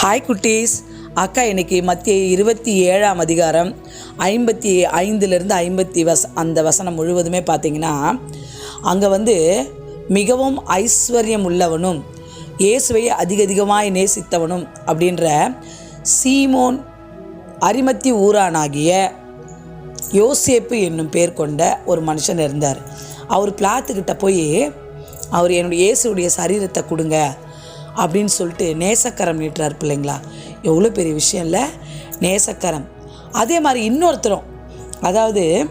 Hi குட்டீஸ். அக்கா இன்னைக்கு மத்திய இருபத்தி ஏழாம் அதிகாரம் ஐம்பத்தி ஐந்துலேருந்து ஐம்பத்தி வச அந்த வசனம் முழுவதுமே பார்த்திங்கன்னா அங்கே வந்து மிகவும் ஐஸ்வர்யம் உள்ளவனும் இயேசுவை அதிக அதிகமாய் நேசித்தவனும் அப்படின்ற சீமோன் அரிமத்தி ஊரானாகிய யோசேப்பு என்னும் பேர் கொண்ட ஒரு மனுஷன் இருந்தார். அவர் பிளாத்துக்கிட்ட போய் அவர் என்னுடைய இயேசுடைய சரீரத்தை கொடுங்க. அப்படின்னு சொல்லிட்டு நேசக்கரம் நீட்டுறார் பிள்ளைங்களா. எவ்வளோ பெரிய விஷயம் இல்லை? நேசக்கரம். அதே மாதிரி இன்னொருத்தரும் அதாவது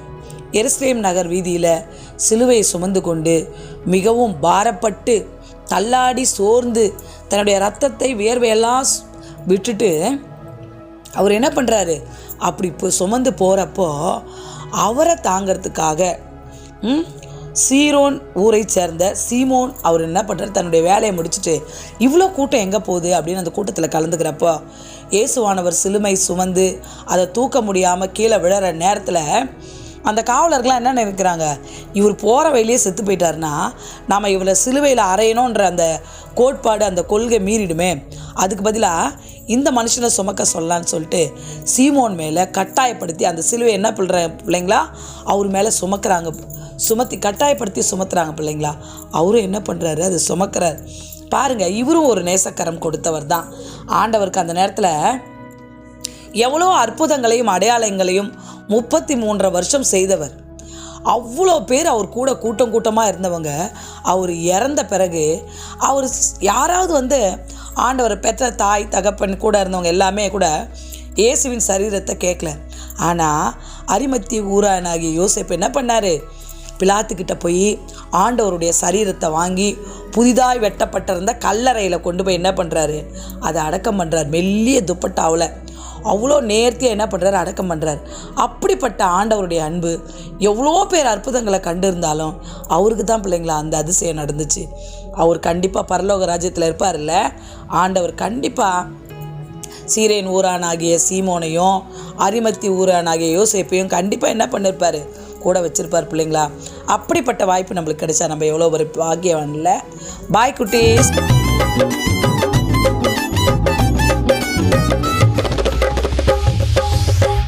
எருஸ்லேம் நகர் வீதியில் சிலுவையை சுமந்து கொண்டு மிகவும் பாரப்பட்டு தள்ளாடி சோர்ந்து தன்னுடைய ரத்தத்தை வேர்வையெல்லாம் விட்டுட்டு அவர் என்ன பண்ணுறாரு அப்படி இப்போ சுமந்து போகிறப்போ அவரை தாங்கிறதுக்காக சீரோன் ஊரை சேர்ந்த சீமோன் அவர் என்ன பண்ணுறாரு தன்னுடைய வேலையை முடிச்சுட்டு இவ்வளோ கூட்டம் எங்கே போகுது அப்படின்னு அந்த கூட்டத்தில் கலந்துக்கிறப்போ இயேசுவானவர் சிலுமை சுமந்து அதை தூக்க முடியாமல் கீழே விழற நேரத்தில் அந்த காவலர்கள்லாம் என்ன நினைக்கிறாங்க? இவர் போகிற வழியே செத்து போயிட்டாருன்னா நாம் இவளை சிலுவையில் அறையணுன்ற அந்த கோட்பாடு அந்த கொள்கை மீறிடுமே. அதுக்கு பதிலாக இந்த மனுஷனை சுமக்க சொல்லலான்னு சொல்லிட்டு சீமோன் மேலே கட்டாயப்படுத்தி அந்த சிலுவை என்ன பண்ணுற பிள்ளைங்களா? அவர் மேலே சுமக்கிறாங்க. சுமத்தி கட்டாயப்படுத்தி சுமத்துறாங்க பிள்ளைங்களா? அவரும் என்ன பண்ணுறாரு அது சுமக்கிறார். பாருங்கள் இவரும் ஒரு நேசக்கரம் கொடுத்தவர் தான் ஆண்டவருக்கு அந்த நேரத்தில் எவ்வளோ அற்புதங்களையும் அடையாளங்களையும் முப்பத்தி மூன்றரை வருஷம் செய்தவர். அவ்வளோ பேர் அவர் கூட கூட்டம் கூட்டமாக இருந்தவங்க. அவர் இறந்த பிறகு அவர் யாராவது வந்து ஆண்டவரை பெற்ற தாய் தகப்பன் கூட இருந்தவங்க எல்லாமே கூட இயேசுவின் சரீரத்தை கேட்கல ஆனால் அரிமத்தி ஊரானாகிய யோசேப்பு என்ன பண்ணார்? பிலாத்துக்கிட்ட போய் ஆண்டவருடைய சரீரத்தை வாங்கி புதிதாய் வெட்டப்பட்டிருந்த கல்லறையில் கொண்டு போய் என்ன பண்ணுறாரு அதை அடக்கம் பண்ணுறார் மெல்லிய துப்பட்டாவில் அவ்வளோ நேர்த்தியாக என்ன பண்ணுறாரு அடக்கம் பண்ணுறார் அப்படிப்பட்ட ஆண்டவருடைய அன்பு எவ்வளோ பேர் அற்புதங்களை கண்டிருந்தாலும் அவருக்கு தான் பிள்ளைங்களா அந்த அதிசயம் நடந்துச்சு. அவர் கண்டிப்பாக பரலோக ராஜ்யத்தில் இருப்பார்ல ஆண்டவர் கண்டிப்பாக சீரேன் ஊரானாகிய சீமோனையும் அரிமத்தி ஊரானாகிய யோசேப்பையும் கண்டிப்பாக என்ன பண்ணிருப்பாரு? கூட வச்சிருப்பார் பிள்ளைங்களா. அப்படிப்பட்ட வாய்ப்பு நம்மளுக்கு கிடைச்சா நம்ம எவ்வளோ ஒரு பாக்கியவான்ல பாய் குட்டீஸ்.